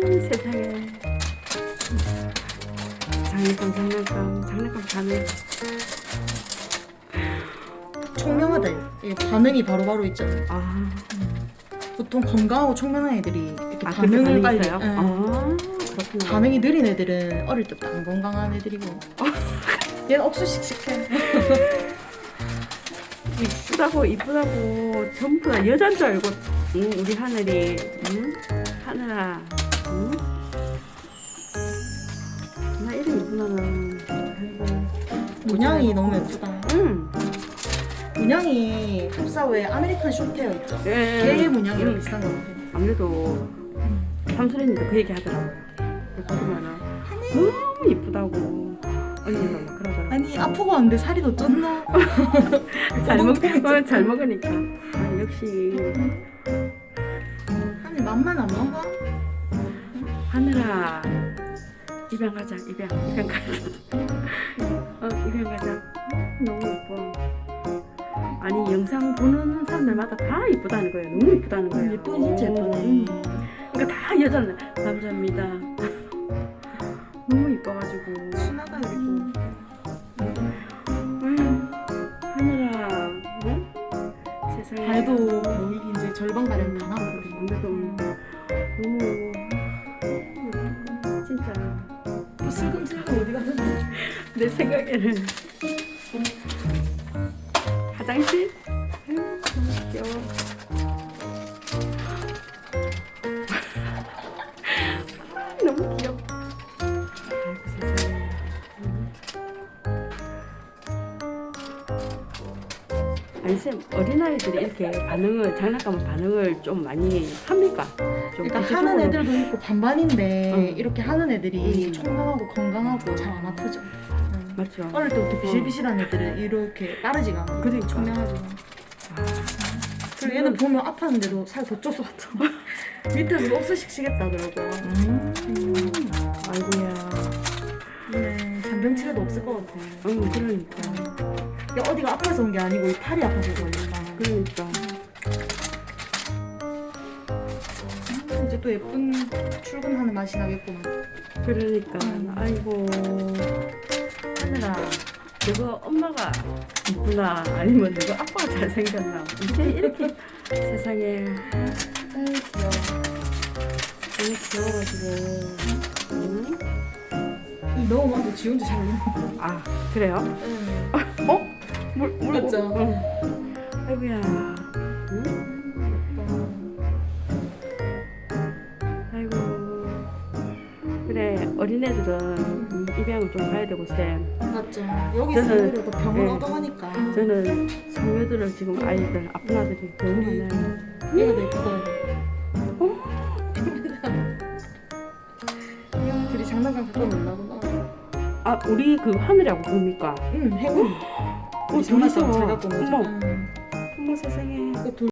세상에. 장난감, 장난감, 장난감 가네. 총명하다. 이 반응이 바로바로 있잖아. 아, 보통 건강하고 총명한 애들이 이렇게 아 반응을 반응이 빨리. 있어요? 예. 아, 그렇구나. 반응이 느린 애들은 어릴 때부터 안 건강한 애들이고. 얘는 억수씩씩해. 이쁘다고 이쁘다고 전부 다 여잔 줄 알고 응, 우리 하늘이 응? 하늘아 응? 나 이름 아이고 문양이 너무 예쁘다. 응 문양이 흡사후에 아메리칸 숏헤어 있죠. 예, 걔 문양이랑 응. 비슷한 것 같아. 아무래도 삼촌이도 그 얘기 하더라고 그러면은 너무 이쁘다고 언니가 막 그러더라고 아니 아프고 왔는데 살이 더 쪘나? 잘, 먹, 어, 잘 먹으니까 아, 역시 아니 맘만 안 먹어? 하늘아. 입양 가자 입양. 입양 가자. 어 입양 가자. 너무 예뻐. 아니 영상 보는 사람들마다 다 이쁘다는 거예요. 너무 이쁘다는 거예요. 예쁘긴 진짜 예쁘네. 음. 그러니까 다 여자 남자입니다. 너무 이뻐가지고. 순하다 그리고. 하늘아 어? 세상에. 발도 거의 이제 절반 가량 다. 아무래도 너무 슬금슬금 어디 갔는지. 내 생각에는 아니 쌤 어린아이들이 이렇게 반응을 장난감 반응을 좀 많이 합니까? 좀 그러니까 구체적으로. 하는 애들도 있고 반반인데 응. 이렇게 하는 애들이 음. 총명하고 건강하고 잘 안 아프죠. 응. 맞죠? 어릴 때부터 비실비실한 애들은 이렇게 빠르지가 않아. 그러니까. 않아. 아, 그리고 얘는 보면 아팠는데도 살 더 쪄서 왔죠. 밑에서 억수씩씩했다더라고요. 음. 아이고야. 네, 잔병치레도 없을 것 같아. 응, 그러니까. 이게 어디가 아파서 온 게 아니고 이 팔이 아파서 걸린다. 그러니까. 음, 이제 또 예쁜 출근하는 맛이 나겠구만. 그러니까. 음. 아이고. 하늘아, 너가 엄마가 이쁘나? 아니면 너가 아빠가 잘생겼나? 이제 이렇게 세상에 아유 귀여워. 너무 귀여워가지고. 응? 이 너무 많고 지 혼자 잘 놀는 아, 그래요? 응. 어? 물, 물. 맞죠? 응. 아이고야. 응? 아이고. 그래, 어린애들은 음, 입양을 좀 가야 되고, 쌤. 맞죠. 여기 저는- 또 병을 네. 얻어가니까. 저는 성묘들은 지금 아이들, 아픈 아들이 너무 많아요. 얘가 더 예쁘더라고. 이 둘이 장난감 갖고 놀라구나. 아, 우리 그 하늘이하고 뭡니까? 응, 해군. 어, 우리 장난감 둘이서. 어머 세상에. 그 둘.